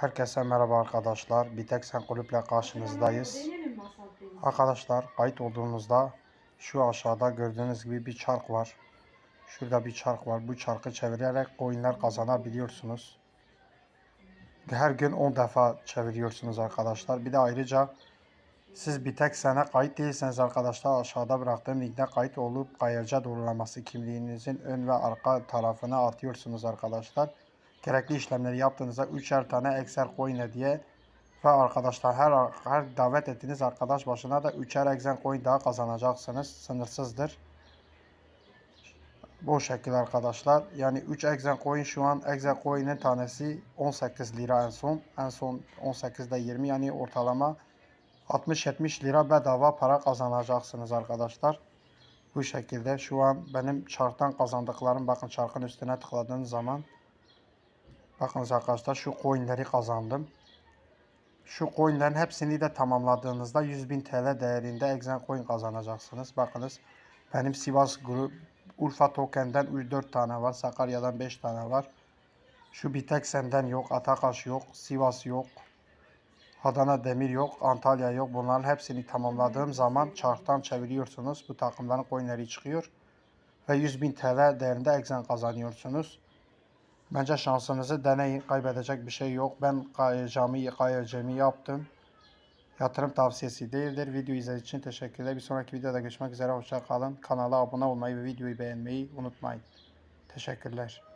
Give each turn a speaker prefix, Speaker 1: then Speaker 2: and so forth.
Speaker 1: Herkese merhaba arkadaşlar. Bitek Sen Kulüp'le karşınızdayız. Arkadaşlar kayıt olduğunuzda şu aşağıda gördüğünüz gibi bir çark var. Şurada bir çark var. Bu çarkı çevirerek coinler kazanabiliyorsunuz. Her gün 10 defa çeviriyorsunuz arkadaşlar. Bir de ayrıca siz Bitek Sen'e kayıt değilseniz arkadaşlar aşağıda bıraktığım linkte kayıt olup kayaca doğrulaması kimliğinizin ön ve arka tarafına atıyorsunuz arkadaşlar. Gerekli işlemleri yaptığınızda 3'er tane Excel coin hediye ve arkadaşlar her her davet ettiğiniz arkadaş başına da 3'er Excel coin daha kazanacaksınız. Sınırsızdır. Bu şekilde arkadaşlar. Yani 3 Excel coin şu an Excel coin'in tanesi 18 lira en son. En son 18'de 20 yani ortalama 60-70 lira bedava para kazanacaksınız arkadaşlar. Bu şekilde şu an benim çarktan kazandıklarım bakın çarkın üstüne tıkladığınız zaman bakınız arkadaşlar şu coinleri kazandım. Şu coinlerin hepsini de tamamladığınızda 100.000 TL değerinde Exen coin kazanacaksınız. Bakınız benim Sivas grup Urfa token'den 4 tane var. Sakarya'dan 5 tane var. Şu Biteksen'den yok. Atakaş yok. Sivas yok. Adana Demir yok. Antalya yok. Bunların hepsini tamamladığım zaman çarktan çeviriyorsunuz. Bu takımların coinleri çıkıyor. Ve 100.000 TL değerinde Exen kazanıyorsunuz. Bence şansınızı deneyin. Kaybedecek bir şey yok. Ben kayacağımı, kayacağımı yaptım. Yatırım tavsiyesi değildir. Video izlediğiniz için teşekkürler. Bir sonraki videoda görüşmek üzere. Hoşça kalın. Kanala abone olmayı ve videoyu beğenmeyi unutmayın. Teşekkürler.